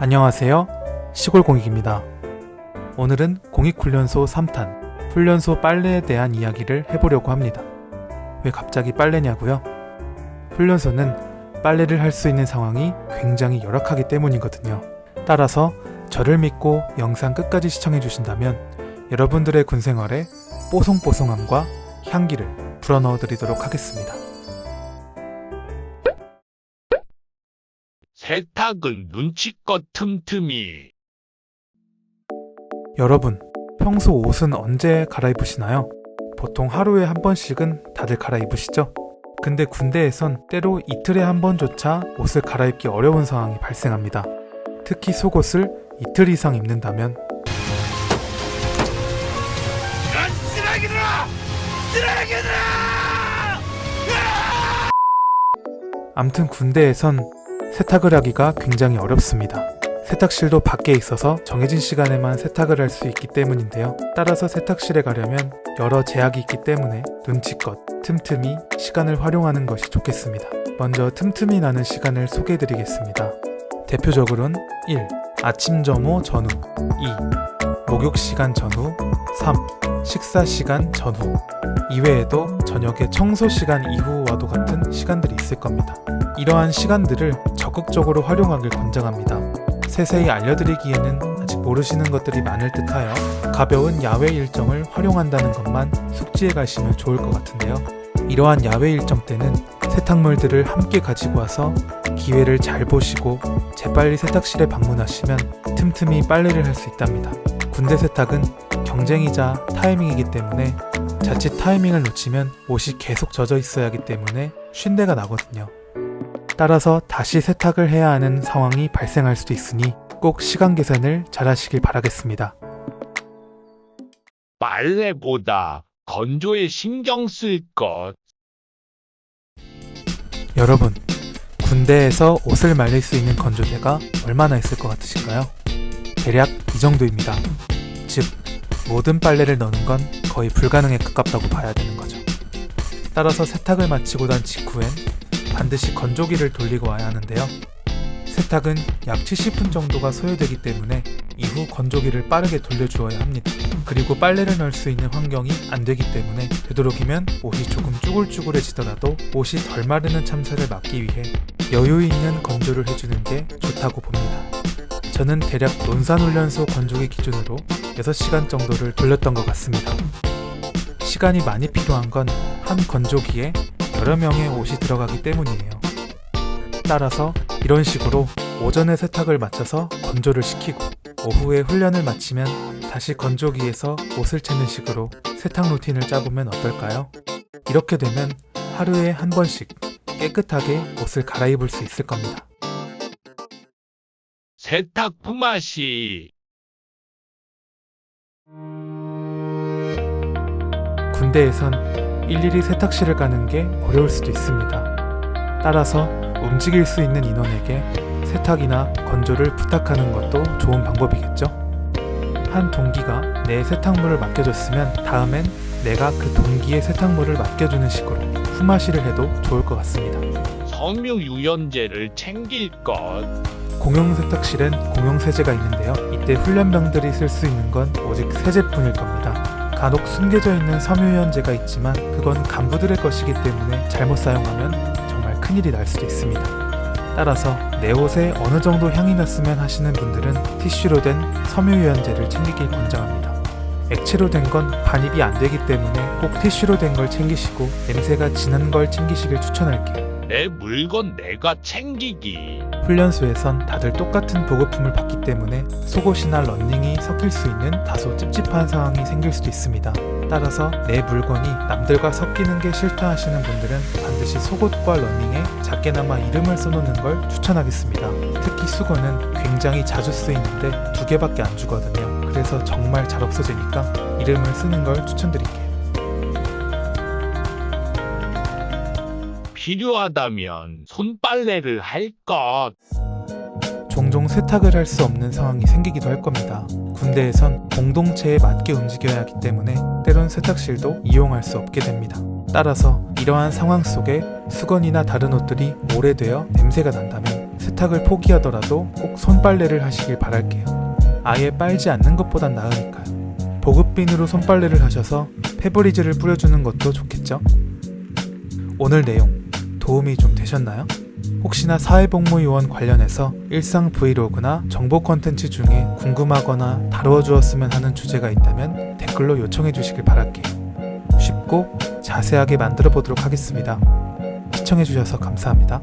안녕하세요. 시골공익입니다. 오늘은 공익훈련소 3탄 훈련소 빨래에 대한 이야기를 해보려고 합니다. 왜 갑자기 빨래냐고요? 훈련소는 빨래를 할 수 있는 상황이 굉장히 열악하기 때문이거든요. 따라서 저를 믿고 영상 끝까지 시청해 주신다면 여러분들의 군 생활에 뽀송뽀송함과 향기를 불어넣어 드리도록 하겠습니다. 세탁은 눈치껏 틈틈이. 여러분, 평소 옷은 언제 갈아입으시나요? 보통 하루에 한 번씩은 다들 갈아입으시죠? 근데 군대에선 때로 이틀에 한 번조차 옷을 갈아입기 어려운 상황이 발생합니다. 특히 속옷을 이틀 이상 입는다면! 암튼 군대에선 세탁을 하기가 굉장히 어렵습니다. 세탁실도 밖에 있어서 정해진 시간에만 세탁을 할 수 있기 때문인데요. 따라서 세탁실에 가려면 여러 제약이 있기 때문에 눈치껏 틈틈이 시간을 활용하는 것이 좋겠습니다. 먼저 틈틈이 나는 시간을 소개해 드리겠습니다. 대표적으로는 1. 아침 점호 전후 2. 목욕 시간 전후 3. 식사 시간 전후 이외에도 저녁에 청소 시간 이후와도 같은 시간들이 있을 겁니다. 이러한 시간들을 적극적으로 활용하길 권장합니다. 세세히 알려드리기에는 아직 모르시는 것들이 많을 듯하여 가벼운 야외 일정을 활용한다는 것만 숙지해 가시면 좋을 것 같은데요. 이러한 야외 일정 때는 세탁물들을 함께 가지고 와서 기회를 잘 보시고 재빨리 세탁실에 방문하시면 틈틈이 빨래를 할 수 있답니다. 군대 세탁은 경쟁이자 타이밍이기 때문에 자칫 타이밍을 놓치면 옷이 계속 젖어 있어야 하기 때문에 쉰대가 나거든요. 따라서 다시 세탁을 해야 하는 상황이 발생할 수도 있으니 꼭 시간 계산을 잘 하시길 바라겠습니다. 빨래보다 건조에 신경 쓸 것. 여러분, 군대에서 옷을 말릴 수 있는 건조대가 얼마나 있을 것 같으신가요? 대략 이 정도입니다. 즉, 모든 빨래를 넣는 건 거의 불가능에 가깝다고 봐야 되는 거죠. 따라서 세탁을 마치고 난 직후엔 반드시 건조기를 돌리고 와야 하는데요. 세탁은 약 70분 정도가 소요되기 때문에 이후 건조기를 빠르게 돌려주어야 합니다. 그리고 빨래를 넣을 수 있는 환경이 안 되기 때문에 되도록이면 옷이 조금 쭈글쭈글해지더라도 옷이 덜 마르는 참사를 막기 위해 여유 있는 건조를 해주는 게 좋다고 봅니다. 저는 대략 논산훈련소 건조기 기준으로 6시간 정도를 돌렸던 것 같습니다. 시간이 많이 필요한 건 한 건조기에 여러 명의 옷이 들어가기 때문이에요. 따라서 이런 식으로 오전에 세탁을 마쳐서 건조를 시키고 오후에 훈련을 마치면 다시 건조기에서 옷을 채는 식으로 세탁 루틴을 짜보면 어떨까요? 이렇게 되면 하루에 한 번씩 깨끗하게 옷을 갈아입을 수 있을 겁니다. 세탁 품앗이. 군대에선 일일이 세탁실을 가는 게 어려울 수도 있습니다. 따라서 움직일 수 있는 인원에게 세탁이나 건조를 부탁하는 것도 좋은 방법이겠죠? 한 동기가 내 세탁물을 맡겨줬으면 다음엔 내가 그 동기의 세탁물을 맡겨주는 식으로 품앗이를 해도 좋을 것 같습니다. 섬유 유연제를 챙길 것. 공용 세탁실엔 공용 세제가 있는데요. 이때 훈련병들이 쓸 수 있는 건 오직 세제뿐일 겁니다. 간혹 숨겨져 있는 섬유유연제가 있지만 그건 간부들의 것이기 때문에 잘못 사용하면 정말 큰일이 날 수도 있습니다. 따라서 내 옷에 어느 정도 향이 났으면 하시는 분들은 티슈로 된 섬유유연제를 챙기길 권장합니다. 액체로 된 건 반입이 안 되기 때문에 꼭 티슈로 된 걸 챙기시고 냄새가 진한 걸 챙기시길 추천할게요. 내 물건 내가 챙기기. 훈련소에선 다들 똑같은 보급품을 받기 때문에 속옷이나 런닝이 섞일 수 있는 다소 찝찝한 상황이 생길 수도 있습니다. 따라서 내 물건이 남들과 섞이는 게 싫다 하시는 분들은 반드시 속옷과 런닝에 작게나마 이름을 써놓는 걸 추천하겠습니다. 특히 수건은 굉장히 자주 쓰이는데 두 개밖에 안 주거든요. 그래서 정말 잘 없어지니까 이름을 쓰는 걸 추천드릴게요. 필요하다면 손빨래를 할 것. 종종 세탁을 할 수 없는 상황이 생기기도 할 겁니다. 군대에선 공동체에 맞게 움직여야 하기 때문에 때론 세탁실도 이용할 수 없게 됩니다. 따라서 이러한 상황 속에 수건이나 다른 옷들이 오래되어 냄새가 난다면 세탁을 포기하더라도 꼭 손빨래를 하시길 바랄게요. 아예 빨지 않는 것보단 나으니까요. 보급빈으로 손빨래를 하셔서 페브리즈를 뿌려주는 것도 좋겠죠? 오늘 내용 도움이 좀 되셨나요? 혹시나 사회복무요원 관련해서 일상 브이로그나 정보 컨텐츠 중에 궁금하거나 다루어 주었으면 하는 주제가 있다면 댓글로 요청해 주시길 바랄게요. 쉽고 자세하게 만들어 보도록 하겠습니다. 시청해 주셔서 감사합니다.